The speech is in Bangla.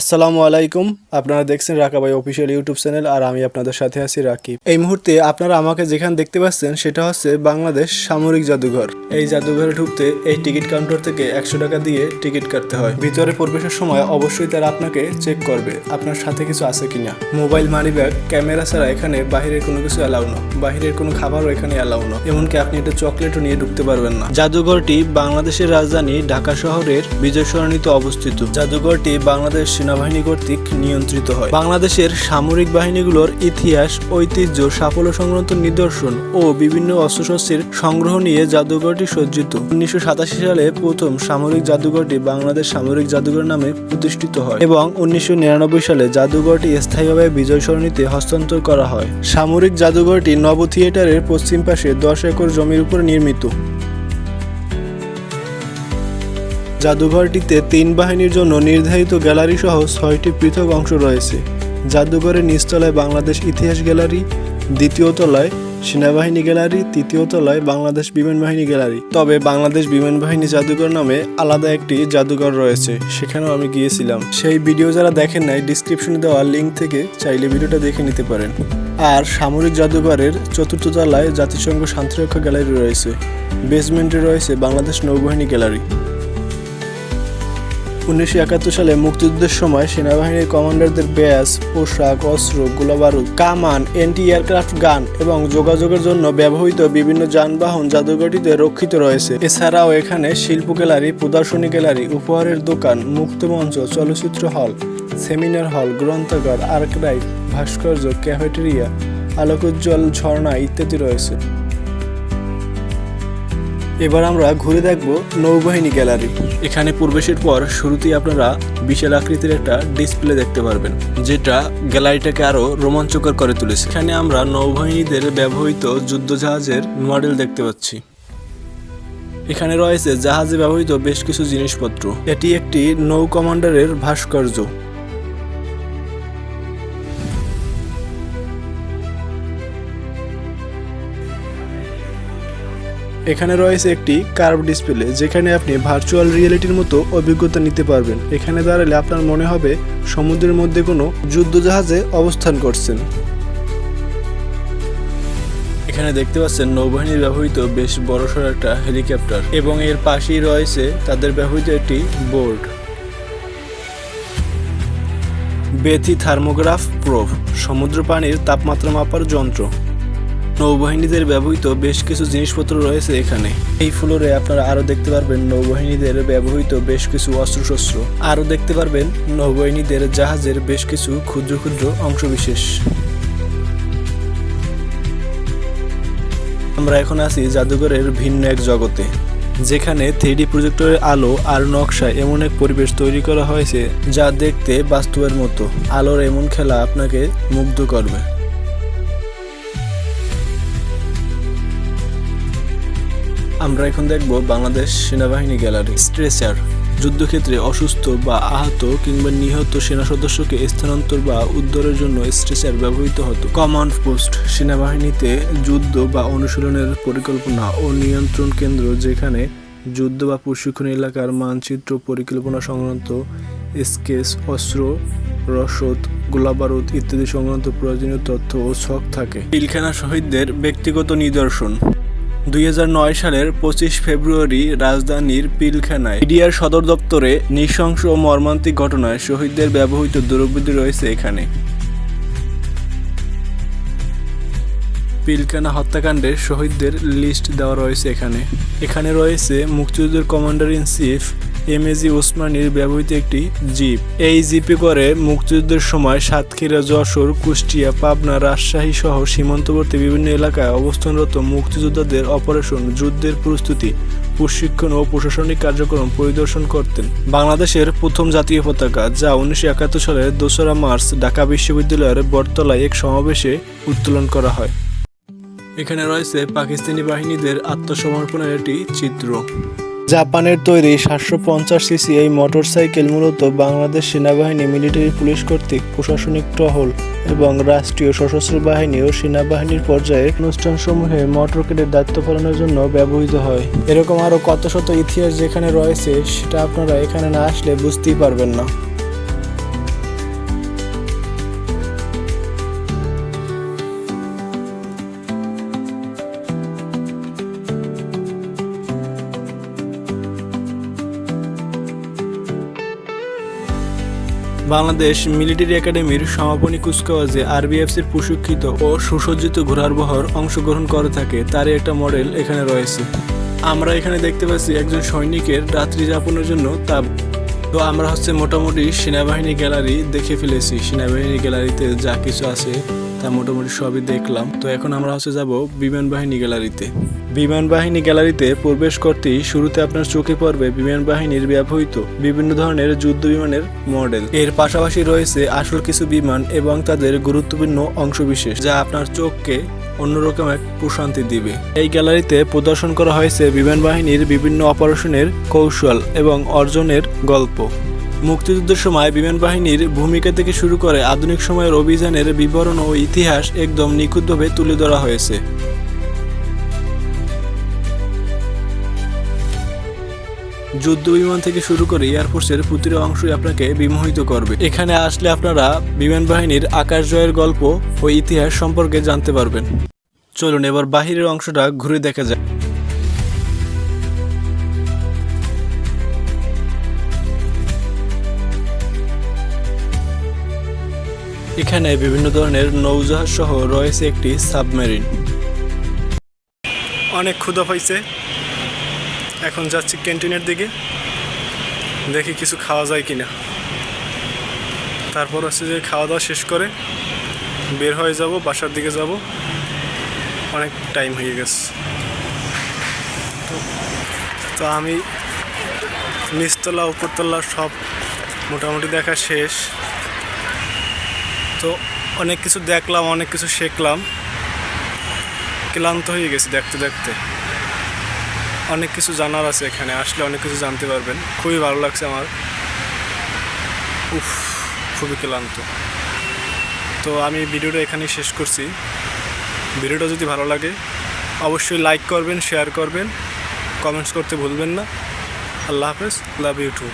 আসসালামু আলাইকুম। আপনারা দেখছেন রাকাবাই অফিসিয়াল ইউটিউব চ্যানেল আর আমি আপনাদের সাথে আছি রাকিব। এই মুহূর্তে আপনারা আমাকে যেখানে দেখতে পাচ্ছেন সেটা হচ্ছে বাংলাদেশ সামরিক জাদুঘর। এই জাদুঘরে ঢুকতে এই টিকিট কাউন্টার থেকে একশো টাকা দিয়ে টিকিট কাটতে হয়। ভিতরে প্রবেশের সময় অবশ্যই তারা আপনাকে চেক করবে, আপনার সাথে কিছু আছে কিনা। মোবাইল মানি ব্যাগ ক্যামেরা ছাড়া এখানে বাহিরের কোনো কিছু অ্যালাউ না। বাহিরের কোনো খাবারও এখানে অ্যালাউ না। এমনকি আপনি একটা চকলেটও নিয়ে ঢুকতে পারবেন না। জাদুঘরটি বাংলাদেশের রাজধানী ঢাকা শহরের বিজয় সরণিতে অবস্থিত। জাদুঘরটি বাংলাদেশ সেনাবাহিনী কর্তৃক নিয়ন্ত্রিত হয়। বাংলাদেশের সামরিক বাহিনীগুলোর ইতিহাস, ঐতিহ্য, সাফল্য সংক্রান্ত নিদর্শন ও বিভিন্ন অস্ত্রশস্ত্রের সংগ্রহ নিয়ে জাদুঘরটি সজ্জিত। উনিশশো সাতাশি সালে প্রথম সামরিক জাদুঘরটি বাংলাদেশ সামরিক জাদুঘর নামে প্রতিষ্ঠিত হয় এবং উনিশশো নিরানব্বই সালে জাদুঘরটি স্থায়ীভাবে বিজয় সরণিতে হস্তান্তর করা হয়। সামরিক জাদুঘরটি নব থিয়েটারের পশ্চিম পাশে দশ একর জমির উপর নির্মিত। জাদুঘরটিতে তিন বাহিনীর জন্য নির্ধারিত গ্যালারি সহ ছয়টি পৃথক অংশ রয়েছে। জাদুঘরের নিচতলায় বাংলাদেশ ইতিহাস গ্যালারি, দ্বিতীয় তলায় সেনাবাহিনী গ্যালারি, তৃতীয় তলায় বাংলাদেশ বিমান বাহিনী গ্যালারি। তবে বাংলাদেশ বিমান বাহিনী জাদুঘর নামে আলাদা একটি জাদুঘর রয়েছে, সেখানেও আমি গিয়েছিলাম। সেই ভিডিও যারা দেখেন নাই ডিসক্রিপশনে দেওয়া লিঙ্ক থেকে চাইলে ভিডিওটা দেখে নিতে পারেন। আর সামরিক জাদুঘরের চতুর্থ তলায় জাতিসংঘ শান্তিরক্ষা গ্যালারি রয়েছে। বেসমেন্টে রয়েছে বাংলাদেশ নৌবাহিনী গ্যালারি। উনিশশো একাত্তর সালে মুক্তিযুদ্ধের সময় সেনাবাহিনীর কমান্ডারদের ব্যাস, পোশাক, অস্ত্র, গোলাবারুদ, কামান এন্টি এয়ারক্রাফট গান এবং যোগাযোগের জন্য ব্যবহৃত বিভিন্ন যানবাহন জাদুঘরটিতে রক্ষিত রয়েছে। এছাড়াও এখানে শিল্প গ্যালারি প্রদর্শনী গ্যালারি, উপহারের দোকান, মুক্তমঞ্চ, চলচ্চিত্র হল, সেমিনার হল, গ্রন্থাগার আর্কাইভ ভাস্কর্য, ক্যাফেটেরিয়া, আলোকোজ্জ্বল ঝর্ণা ইত্যাদি রয়েছে। এবার আমরা ঘুরে দেখব নৌবাহিনী গ্যালারি। এখানে প্রবেশের পর শুরুতেই আপনারা বিশাল আকৃতির একটা ডিসপ্লে দেখতে পারবেন, যেটা গ্যালারিটাকে আরও রোমাঞ্চকর করে তুলেছে। এখানে আমরা নৌবাহিনীদের ব্যবহৃত যুদ্ধজাহাজের মডেল দেখতে পাচ্ছি। এখানে রয়েছে জাহাজে ব্যবহৃত বেশ কিছু জিনিসপত্র। এটি একটি নৌ কমান্ডারের ভাস্কর্য। এখানে রয়েছে একটি কার্ভ ডিসপ্লে যেখানে আপনি ভার্চুয়াল রিয়েলিটির মতো অভিজ্ঞতা নিতে পারবেন। এখানে দাঁড়ালে আপনার মনে হবে সমুদ্রের মধ্যে কোনো যুদ্ধজাহাজে অবস্থান করছেন। এখানে দেখতে পাচ্ছেন নৌবাহিনীর ব্যবহৃত বেশ বড়সড় একটা হেলিকপ্টার এবং এর পাশেই রয়েছে তাদের ব্যবহৃত একটি বোর্ড। বেথি থার্মোগ্রাফ প্রোভ সমুদ্র পানির তাপমাত্রা মাপার যন্ত্র। নৌবাহিনীদের ব্যবহৃত বেশ কিছু জিনিসপত্র রয়েছে এখানে। এই ফ্লোরে আপনারা আরও দেখতে পারবেন নৌবাহিনীদের ব্যবহৃত বেশ কিছু অস্ত্রশস্ত্র। আরও দেখতে পারবেন নৌবাহিনীদের জাহাজের বেশ কিছু ক্ষুদ্র ক্ষুদ্র অংশবিশেষ। আমরা এখন আছি জাদুঘরের ভিন্ন এক জগতে, যেখানে থ্রিডি প্রজেক্টরের আলো আর নকশা এমন এক পরিবেশ তৈরি করা হয়েছে যা দেখতে বাস্তবের মতো। আলোর এমন খেলা আপনাকে মুগ্ধ করবে। আমরা এখন দেখব বাংলাদেশ সেনাবাহিনী গ্যালারি। স্ট্রেচার, যুদ্ধক্ষেত্রে অসুস্থ বা আহত কিংবা নিহত সেনা সদস্যকে স্থানান্তর বা উদ্ধারের জন্য স্ট্রেচার ব্যবহৃত হতো। কমান্ড পোস্ট, সেনাবাহিনীতে যুদ্ধ বা অনুশীলনের পরিকল্পনা ও নিয়ন্ত্রণ কেন্দ্র যেখানে যুদ্ধ বা প্রশিক্ষণ এলাকার মানচিত্র পরিকল্পনা সংক্রান্ত স্কেচ, অস্ত্র, রসদ, গোলাবারুদ ইত্যাদি সংক্রান্ত প্রয়োজনীয় তথ্য ও ছক থাকে। পিলখানা শহীদদের ব্যক্তিগত নিদর্শন। দু হাজার নয় সালের পঁচিশ ফেব্রুয়ারি রাজধানীর পিলখানায় মিডিয়ার সদর দপ্তরে নৃশংস ও মর্মান্তিক ঘটনায় শহীদদের ব্যবহৃত দ্রব্যটি রয়েছে এখানে। পিলখানা হত্যাকাণ্ডের শহীদদের লিস্ট দেওয়া রয়েছে এখানে। এখানে রয়েছে মুক্তিযুদ্ধের commander in chief M AG ওসমানীর ব্যবহৃত একটি জিপ। এই জিপে করে মুক্তিযুদ্ধের সময় সাতক্ষীরা, যশোর, কুষ্টিয়া, পাবনা, রাজশাহী সহ সীমান্তবর্তী বিভিন্ন এলাকায় অবস্থানরত মুক্তিযোদ্ধাদের অপারেশন, যুদ্ধের প্রস্তুতি, প্রশিক্ষণ ও প্রশাসনিক কার্যক্রম পরিদর্শন করতেন। বাংলাদেশের প্রথম জাতীয় পতাকা, যা উনিশশো একাত্তর সালের দোসরা মার্চ ঢাকা বিশ্ববিদ্যালয়ের বটতলায় এক সমাবেশে উত্তোলন করা হয়। এখানে রয়েছে পাকিস্তানি বাহিনীদের আত্মসমর্পণের একটি চিত্র। জাপানের তৈরি সাতশো পঞ্চাশ সিসি এই মোটরসাইকেল মূলত বাংলাদেশ সেনাবাহিনী, মিলিটারি পুলিশ কর্তৃক প্রশাসনিক টহল এবং রাষ্ট্রীয় সশস্ত্র বাহিনী ও সেনাবাহিনীর পর্যায়ে অনুষ্ঠানসমূহে মোটরকেটের দায়িত্ব পালনের জন্য ব্যবহৃত হয়। এরকম আরও কত শত ইতিহাস যেখানে রয়েছে, সেটা আপনারা এখানে না আসলে বুঝতেই পারবেন না। বাংলাদেশ মিলিটারি একাডেমির সমাপনী কুচকাওয়াজে আরবিএফসির প্রশিক্ষিত ও সুসজ্জিত ঘোড়ার বহর অংশগ্রহণ করে থাকে। তারই একটা মডেল এখানে রয়েছে। আমরা এখানে দেখতে পাচ্ছি একজন সৈনিকের রাত্রি যাপনের জন্য তাপ তো আমরা হচ্ছে মোটামুটি সেনাবাহিনী গ্যালারি দেখে ফেলেছি। সেনাবাহিনী গ্যালারিতে যা কিছু আছে তা মোটামুটি সবই দেখলাম। তো এখন আমরা হচ্ছে যাব বিমান বাহিনী গ্যালারিতে। বিমান বাহিনী গ্যালারিতে প্রবেশ করতেই শুরুতে আপনার চোখে পড়বে বিমান বাহিনীর ব্যবহৃত বিভিন্ন ধরনের যুদ্ধ বিমানের মডেল। এর পাশাপাশি রয়েছে আসল কিছু বিমান এবং তাদের গুরুত্বপূর্ণ অংশবিশেষ, যা আপনার চোখকে অন্যরকম এক প্রশান্তি দিবে। এই গ্যালারিতে প্রদর্শন করা হয়েছে বিমান বাহিনীর বিভিন্ন অপারেশনের কৌশল এবং অর্জনের গল্প। মুক্তিযুদ্ধের সময় বিমান বাহিনীর ভূমিকা থেকে শুরু করে আধুনিক সময়ের অভিযানের বিবরণ ও ইতিহাস একদম নিখুঁতভাবে তুলে ধরা হয়েছে। যুদ্ধ বিমান থেকে শুরু করে এয়ারফোর্সের প্রতিটা অংশই আপনাকে বিমোহিত করবে। এখানে আসলে আপনারা বিমান বাহিনীর আকাশ জয়ের গল্প ও ইতিহাস সম্পর্কে জানতে পারবেন। চলুন এবার বাহিরের অংশটা ঘুরে দেখা যাক। এখানে বিভিন্ন ধরনের নৌজাহাজ সহ রয়েছে একটি সাবমেরিন। অনেক ক্ষুধা পাইছে। এখন যাচ্ছি ক্যান্টিনের দিকে। দেখি কিছু খাওয়া যায় কিনা। তারপর হচ্ছে যে খাওয়া দাওয়া শেষ করে বের হয়ে যাব, বাসার দিকে যাব। অনেক টাইম হয়ে গেছে। তো আমি নিচতলা, উপরতলা সব মোটামুটি দেখা শেষ। তো অনেক কিছু দেখলাম, অনেক কিছু শিখলাম। ক্লান্ত হয়ে গেছি দেখতে দেখতে। অনেক কিছু জানার আছে এখানে, আসলে অনেক কিছু জানতে পারবেন। খুবই ভালো লাগছে আমার। উফ, খুবই ক্লান্ত। তো আমি ভিডিওটা এখানেই শেষ করছি। ভিডিওটা যদি ভালো লাগে, অবশ্যই লাইক করবেন, শেয়ার করবেন। কমেন্টস করতে ভুলবেন না। আল্লাহ হাফেজ, লাভ ইউ টু।